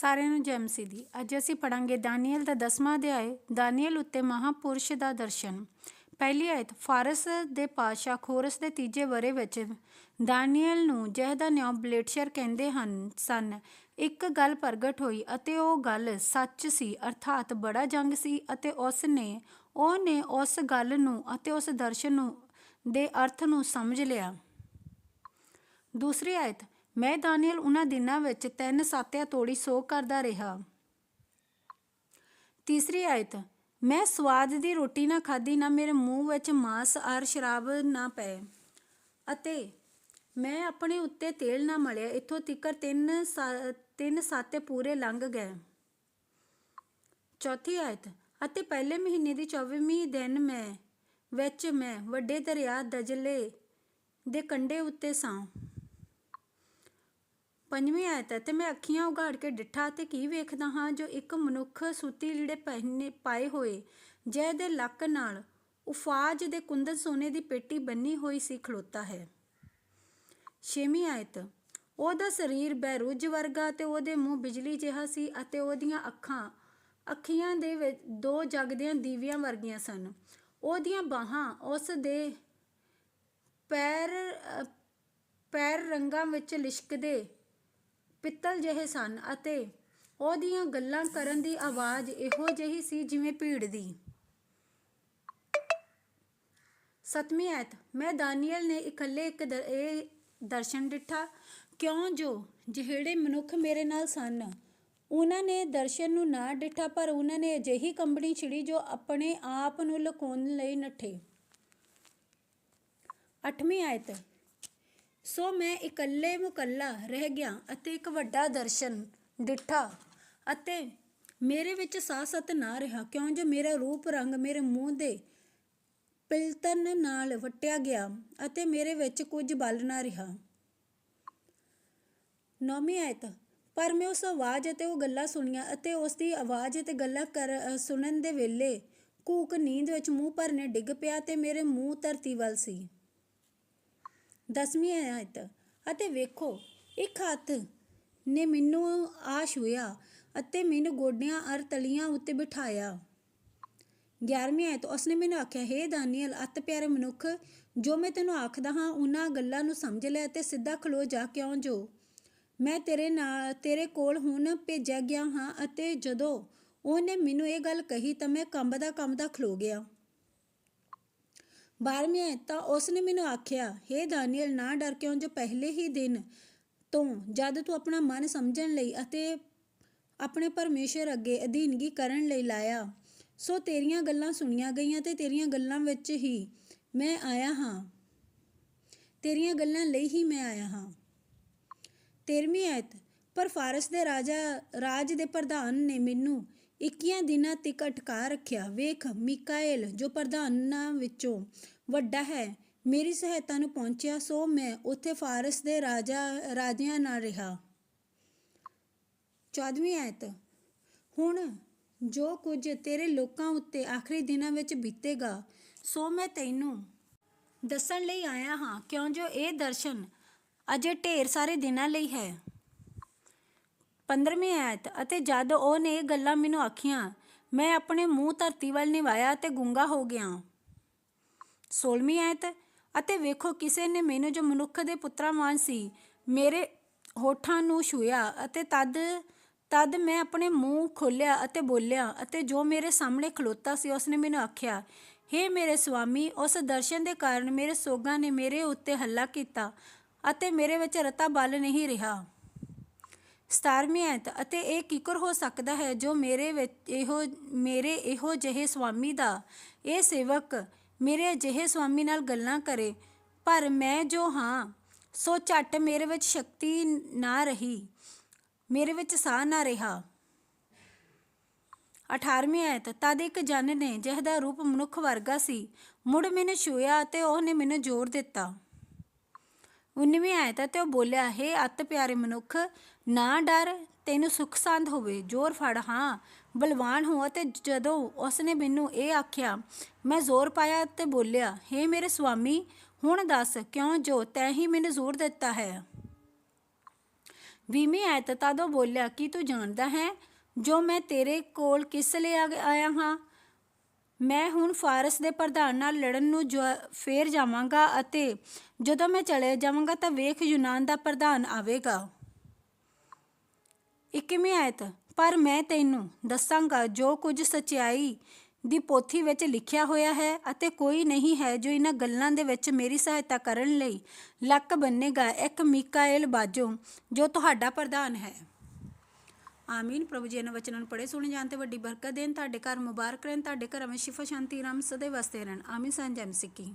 ਸਾਰਿਆਂ ਨੂੰ ਜੈ ਮਸੀਹ ਦੀ ਅੱਜ ਅਸੀਂ ਪੜਾਂਗੇ ਦਾਨੀਅਲ ਦਾ 10ਵਾਂ ਅਧਿਆਇ, ਦਾਨੀਅਲ ਉੱਤੇ ਮਹਾਪੁਰਸ਼ ਦਾ ਦਰਸ਼ਨ। ਪਹਿਲੀ ਆਇਤ, ਫਾਰਸ ਦੇ ਪਾਤਸ਼ਾਹ ਖੋਰਸ ਦੇ ਤੀਜੇ ਵਰੇ ਵਿੱਚ ਦਾਨੀਅਲ ਨੂੰ ਜਿਹਦਾ ਨਿਉ ਬਲੇਟਸ਼ਰ ਕਹਿੰਦੇ ਹਨ, ਸਨ। ਇੱਕ ਗੱਲ ਪ੍ਰਗਟ ਹੋਈ ਅਤੇ ਉਹ ਗੱਲ ਸੱਚ ਸੀ, ਅਰਥਾਤ ਬੜਾ ਜੰਗ ਸੀ ਅਤੇ ਉਸ ਨੇ ਉਹਨੇ ਉਸ ਗੱਲ ਨੂੰ ਅਤੇ ਉਸ ਦਰਸ਼ਨ ਨੂੰ ਦੇ ਅਰਥ ਨੂੰ ਸਮਝ ਲਿਆ। ਦੂਸਰੀ ਆਇਤ ਮੈਂ ਦਾਨੀਏਲ ਉਹਨਾਂ ਦਿਨਾਂ ਵਿੱਚ ਤਿੰਨ ਸਾਤਿਆ ਤੋੜੀ ਸੋ ਕਰਦਾ ਰਿਹਾ। ਤੀਸਰੀ ਆਇਤ, ਮੈਂ ਸਵਾਦ ਦੀ ਰੋਟੀ ਨਾ ਖਾਧੀ, ਨਾ ਮੇਰੇ ਮੂੰਹ ਵਿੱਚ ਮਾਸ ਆਰ ਸ਼ਰਾਬ ਨਾ ਪਏ। ਅਤੇ ਮੈਂ ਆਪਣੇ ਉੱਤੇ ਤੇਲ ਨਾ ਮਲਿਆ, ਇਥੋਂ ਤੀਕਰ ਤਿੰਨ ਸਾ- ਤਿੰਨ ਸਾਤੇ ਪੂਰੇ ਲੰਘ ਗਏ। ਚੌਥੀ ਆਇਤ, ਅਤੇ ਪਹਿਲੇ ਮਹੀਨੇ ਦੀ 24ਵੀਂ ਦਿਨ ਮੈਂ, ਵਿੱਚ ਮੈਂ ਵੱਡੇ ਦਰਿਆ ਦਜਲੇ ਦੇ ਕੰਢੇ ਉੱਤੇ ਸਾਂ। ਪੰਜਵੀਂ ਆਇਤ ਹੈ ਤੇ ਮੈਂ ਅੱਖੀਆਂ ਉਗਾੜ ਕੇ ਡਿੱਠਾ ਤੇ ਕੀ ਵੇਖਦਾ ਹਾਂ ਜੋ ਇੱਕ ਮਨੁੱਖ ਸੂਤੀ ਲੀੜੇ ਪਹਿਨੇ ਪਾਏ ਹੋਏ ਜੈ ਦੇ ਲੱਕ ਨਾਲ ਉਫਾਜ ਦੇ ਕੁੰਦਨ ਸੋਨੇ ਦੀ ਪੇਟੀ ਬੰਨੀ ਹੋਈ ਸੀ ਖਲੋਤਾ ਹੈ। ਛੇਵੀਂ ਆਇਤ ਉਹਦਾ ਸਰੀਰ ਬੈਰੁਜ ਵਰਗਾ ਤੇ ਉਹਦੇ ਮੂੰਹ ਬਿਜਲੀ ਜਿਹਾ ਸੀ ਅਤੇ ਉਹਦੀਆਂ ਅੱਖਾਂ ਅੱਖੀਆਂ ਦੇ ਵਿੱਚ ਦੋ ਜਗਦਿਆਂ ਦੀਵਿਆਂ ਵਰਗੀਆਂ ਸਨ। ਉਹਦੀਆਂ ਬਾਹਾਂ ਉਸ ਦੇ ਪੈਰ ਅ, ਪੈਰ ਰੰਗਾਂ ਵਿੱਚ ਲਿਸ਼ਕਦੇ ਪਿੱਤਲ ਜਿਹੇ ਸਨ ਅਤੇ ਉਹਦੀਆਂ ਗੱਲਾਂ ਕਰਨ ਦੀ ਆਵਾਜ਼ ਇਹੋ ਜਿਹੀ ਸੀ ਜਿਵੇਂ ਭੀੜ ਦੀ। ਸਤਵੀਂ ਆਇਤ ਮੈਂ ਦਾਨੀਅਲ ਨੇ ਇਕੱਲੇ ਇੱਕ ਇਹ ਦਰਸ਼ਨ ਡਿਠਾ ਕਿਉਂ ਜੋ? ਜਿਹੜੇ ਮਨੁੱਖ ਮੇਰੇ ਨਾਲ ਸਨ, ਉਹਨਾਂ ਨੇ ਦਰਸ਼ਨ ਨੂੰ ਨਾ ਡਿਠਾ ਪਰ ਉਹਨਾਂ ਨੇ ਅਜਿਹੀ ਕੰਬਣੀ ਛਿੜੀ ਜੋ ਆਪਣੇ ਆਪ ਨੂੰ ਲੁਕਾਉਣ ਲਈ ਨੱਠੇ। ਅੱਠਵੀਂ ਆਇਤ ਸੋ ਮੈਂ ਇਕੱਲੇ ਮੁਕੱਲਾ ਰਹਿ ਗਿਆ ਅਤੇ ਇੱਕ ਵੱਡਾ ਦਰਸ਼ਨ ਡਿੱਠਾ ਅਤੇ ਮੇਰੇ ਵਿੱਚ ਸਾਸਤ ਨਾ ਰਿਹਾ। ਕਿਉਂ? ਜੋ ਮੇਰਾ ਰੂਪ ਰੰਗ ਮੇਰੇ ਮੂੰਹ ਦੇ ਪਿਲਤਨ ਨਾਲ ਵਟਿਆ ਗਿਆ ਅਤੇ ਮੇਰੇ ਵਿੱਚ ਕੁਝ ਬਲ ਨਾ ਰਿਹਾ। ਨੌਵੀਂ ਆਇਤ, ਪਰ ਮੈਂ ਉਸ ਆਵਾਜ਼ ਅਤੇ ਉਹ ਗੱਲਾਂ ਸੁਣੀਆਂ ਅਤੇ ਉਸ ਦੀ ਆਵਾਜ਼ ਅਤੇ ਗੱਲਾਂ ਕਰ ਸੁਣਨ ਦੇ ਵੇਲੇ ਕੂਕ ਨੀਂਦ ਵਿੱਚ ਮੂੰਹ ਭਰਨੇ ਡਿੱਗ ਪਿਆ ਤੇ ਮੇਰੇ ਮੂੰਹ ਧਰਤੀ ਵੱਲ ਸੀ। ਦਸਵੀਂ ਆਇਤ। ਅਤੇ ਵੇਖੋ, ਇੱਕ ਹੱਥ ਨੇ ਮੈਨੂੰ ਆ ਛੂਇਆ ਅਤੇ ਮੈਨੂੰ ਗੋਡਿਆਂ ਅਰ ਤਲੀਆਂ ਉੱਤੇ ਬਿਠਾਇਆ। 11ਵੀਂ ਆਇਤ, ਉਸਨੇ ਮੈਨੂੰ ਆਖਿਆ, ਹੇ ਦਾਨੀਅਲ, ਅਤ ਪਿਆਰੇ ਮਨੁੱਖ, ਜੋ ਮੈਂ ਤੈਨੂੰ ਆਖਦਾ ਹਾਂ, ਉਹਨਾਂ ਗੱਲਾਂ ਨੂੰ ਸਮਝ ਲੈ ਅਤੇ ਸਿੱਧਾ ਖਲੋ ਜਾ ਕਿਉਂ ਜੋ? ਮੈਂ ਤੇਰੇ ਨਾਲ, ਤੇਰੇ ਕੋਲ ਹੁਣ ਭੇਜਿਆ ਗਿਆ ਹਾਂ ਅਤੇ ਜਦੋਂ ਉਹਨੇ ਮੈਨੂੰ ਇਹ ਗੱਲ ਕਹੀ ਤਾਂ ਮੈਂ ਕੰਬਦਾ ਕੰਬਦਾ ਖਲੋ ਗਿਆ। ਬਾਰਵੀਂ ਆਇਤ ਤਾਂ ਉਸਨੇ ਮੈਨੂੰ ਆਖਿਆ, ਹੇ ਦਾਨੀਏਲ ਨਾ ਡਰ ਕਿਉਂ ਜੋ ਪਹਿਲੇ ਹੀ ਦਿਨ ਤੋਂ ਜਦ ਤੂੰ ਆਪਣਾ ਮਨ ਸਮਝਣ ਲਈ ਅਤੇ ਆਪਣੇ ਪਰਮੇਸ਼ਰ ਅੱਗੇ ਅਧੀਨਗੀ ਕਰਨ ਲਈ ਲਾਇਆ, ਸੋ ਤੇਰੀਆਂ ਗੱਲਾਂ ਸੁਣੀਆਂ ਗਈਆਂ ਤੇ ਤੇਰੀਆਂ ਗੱਲਾਂ ਵਿੱਚ ਹੀ ਮੈਂ ਆਇਆ ਹਾਂ। ਤੇਰੀਆਂ ਗੱਲਾਂ ਲਈ ਹੀ ਮੈਂ ਆਇਆ ਹਾਂ। ਤੇਰਵੀਂ ਆਇਤ, ਪਰ ਫਾਰਸ ਦੇ ਰਾਜਾ, ਰਾਜ ਦੇ ਪ੍ਰਧਾਨ ਨੇ ਮੈਨੂੰ 21 ਦਿਨਾਂ ਤੱਕ ਅਟਕਾ ਰੱਖਿਆ। ਵੇਖ, ਮਿਕਾਏਲ, ਜੋ ਪ੍ਰਧਾਨਾਂ ਵਿੱਚੋਂ ਵੱਡਾ ਹੈ, ਮੇਰੀ ਸਹਾਇਤਾ ਨੂੰ ਪਹੁੰਚਿਆ, ਸੋ ਮੈਂ ਉੱਥੇ ਫਾਰਸ ਦੇ ਰਾਜਾ, ਰਾਜਿਆਂ ਨਾਲ ਰਿਹਾ। 14ਵੀਂ ਆਇਤ। ਹੁਣ ਜੋ ਕੁਝ ਤੇਰੇ ਲੋਕਾਂ ਉੱਤੇ ਆਖਰੀ ਦਿਨਾਂ ਵਿੱਚ ਬੀਤੇਗਾ, ਸੋ ਮੈਂ ਤੈਨੂੰ ਦੱਸਣ ਲਈ ਆਇਆ ਹਾਂ। ਕਿਉਂ ਜੋ ਇਹ ਦਰਸ਼ਨ ਅਜੇ ਢੇਰ ਸਾਰੇ ਦਿਨਾਂ ਲਈ ਹੈ। 15ਵੀਂ ਆਇਤ, ਅਤੇ ਜਦ ਉਹਨੇ ਇਹ ਗੱਲਾਂ ਮੈਨੂੰ ਆਖੀਆਂ, ਮੈਂ ਆਪਣੇ ਮੂੰਹ ਧਰਤੀ ਵੱਲ ਨਿਵਾਇਆ ਤੇ ਗੁੰਗਾ ਹੋ ਗਿਆ। 16ਵੀਂ ਆਇਤ, ਅਤੇ ਵੇਖੋ ਕਿਸੇ ਨੇ ਮੈਨੂੰ ਜੋ ਮਨੁੱਖ ਦੇ ਪੁੱਤਰਾਂ ਵਾਂਗ ਸੀ, ਮੇਰੇ ਹੋਠਾਂ ਨੂੰ ਛੂਇਆ ਅਤੇ ਤਦ ਤਦ ਮੈਂ ਆਪਣੇ ਮੂੰਹ ਖੋਲ੍ਹਿਆ ਅਤੇ ਬੋਲਿਆ ਅਤੇ ਜੋ ਮੇਰੇ ਸਾਹਮਣੇ ਖਲੋਤਾ ਸੀ ਉਸਨੇ ਮੈਨੂੰ ਆਖਿਆ, ਹੇ ਮੇਰੇ ਸੁਆਮੀ, ਉਸ ਦਰਸ਼ਨ ਦੇ ਕਾਰਨ ਮੇਰੇ ਸੋਗਾਂ ਨੇ ਮੇਰੇ ਉੱਤੇ ਹੱਲਾ ਕੀਤਾ ਅਤੇ ਮੇਰੇ ਵਿੱਚ ਰਤਾ ਬਲ ਨਹੀਂ ਰਿਹਾ। ਸਤਾਰਵੀਂ ਐਤ ਅਤੇ ਇਹ ਕਿਕਰ ਹੋ ਸਕਦਾ ਹੈ ਜੋ ਮੇਰੇ ਵਿੱਚ ਇਹੋ, ਮੇਰੇ ਇਹੋ ਜਿਹੇ ਸੁਆਮੀ ਦਾ? ਇਹ ਸੇਵਕ ਮੇਰੇ ਅਜਿਹੇ ਸੁਆਮੀ ਨਾਲ ਗੱਲਾਂ ਕਰੇ, ਪਰ ਮੈਂ ਜੋ ਹਾਂ, ਸੋ ਝੱਟ ਮੇਰੇ ਵਿੱਚ ਸ਼ਕਤੀ ਨਾ ਰਹੀ, ਮੇਰੇ ਵਿੱਚ ਸਾਹ ਨਾ ਰਿਹਾ। 18ਵੀਂ ਆਇਤ ਤਦ ਇੱਕ ਜਨ ਨੇ ਜਿਹਦਾ ਰੂਪ ਮਨੁੱਖ ਵਰਗਾ ਸੀ, ਮੁੜ ਮੈਨੂੰ ਛੂਇਆ ਅਤੇ ਉਹਨੇ ਮੈਨੂੰ ਜ਼ੋਰ ਦਿੱਤਾ। 19ਵੀਂ ਆਇਤ ਹੈ ਤੇ ਉਹ ਬੋਲਿਆ, ਹੇ ਅਤ ਪਿਆਰੇ ਮਨੁੱਖ, ਨਾ ਡਰ, ਤੈਨੂੰ ਸੁਖ ਸੰਦ ਹੋਵੇ, ਜ਼ੋਰ ਫੜ, ਹਾਂ, ਬਲਵਾਨ ਹੋ ਅਤੇ ਜਦੋਂ ਉਸਨੇ ਮੈਨੂੰ ਇਹ ਆਖਿਆ, ਮੈਂ ਜ਼ੋਰ ਪਾਇਆ ਤੇ ਬੋਲਿਆ, ਹੇ ਮੇਰੇ ਸੁਆਮੀ, ਹੁਣ ਦੱਸ ਕਿਉਂ ਜੋ ਤੈਂ ਹੀ ਮੈਨੂੰ ਜ਼ੋਰ ਦਿੱਤਾ ਹੈ? ਵੀਹਵੀਂ ਆਇਤ ਤਦੋਂ ਬੋਲਿਆ, ਕੀ ਤੂੰ ਜਾਣਦਾ ਹੈ, ਜੋ ਮੈਂ ਤੇਰੇ ਕੋਲ ਕਿਸ ਲਈ ਆਇਆ ਹਾਂ? ਮੈਂ ਹੁਣ ਫਾਰਸ ਦੇ ਪ੍ਰਧਾਨ ਨਾਲ ਲੜਨ ਨੂੰ ਜੋ- ਫੇਰ ਜਾਵਾਂਗਾ ਅਤੇ ਜਦੋਂ ਮੈਂ ਚਲੇ ਜਾਵਾਂਗਾ ਤਾਂ ਵੇਖ ਯੂਨਾਨ ਦਾ ਪ੍ਰਧਾਨ ਆਵੇਗਾ। ਇੱਕਵੀਂ ਆਇਤ ਪਰ ਮੈਂ ਤੈਨੂੰ ਦੱਸਾਂਗਾ, ਜੋ ਕੁਝ ਸਚਾਈ ਦੀ ਪੋਥੀ ਵਿੱਚ ਲਿਖਿਆ ਹੋਇਆ ਹੈ ਅਤੇ ਕੋਈ ਨਹੀਂ ਹੈ ਜੋ ਇਹਨਾਂ ਗੱਲਾਂ ਦੇ ਵਿੱਚ ਮੇਰੀ ਸਹਾਇਤਾ ਕਰਨ ਲਈ ਲੱਕ ਬੰਨੇਗਾ। ਇੱਕ ਮੀਕਾਏਲ ਬਾਜੋ, ਜੋ ਤੁਹਾਡਾ ਪ੍ਰਧਾਨ ਹੈ। ਆਮੀਨ। ਪ੍ਰਭੂ ਜੀ ਇਹਨਾਂ ਵਚਨਾਂ ਨੂੰ ਪੜ੍ਹੇ, ਸੁਣੇ, ਜਾਣ ਤੇ ਵੱਡੀ ਬਰਕਤ ਦੇਣ। ਤੁਹਾਡੇ ਘਰ ਮੁਬਾਰਕ ਰਹਿਣ, ਤੁਹਾਡੇ ਘਰਾਂ ਵਿੱਚ ਸ਼ਿਫਾ ਸ਼ਾਂਤੀ ਰਾਮ ਸਦੇ ਵਸਦੇ ਰਹਿਣ। ਆਮੀਨ। ਸੰਜਮ ਸਿੱਕੀ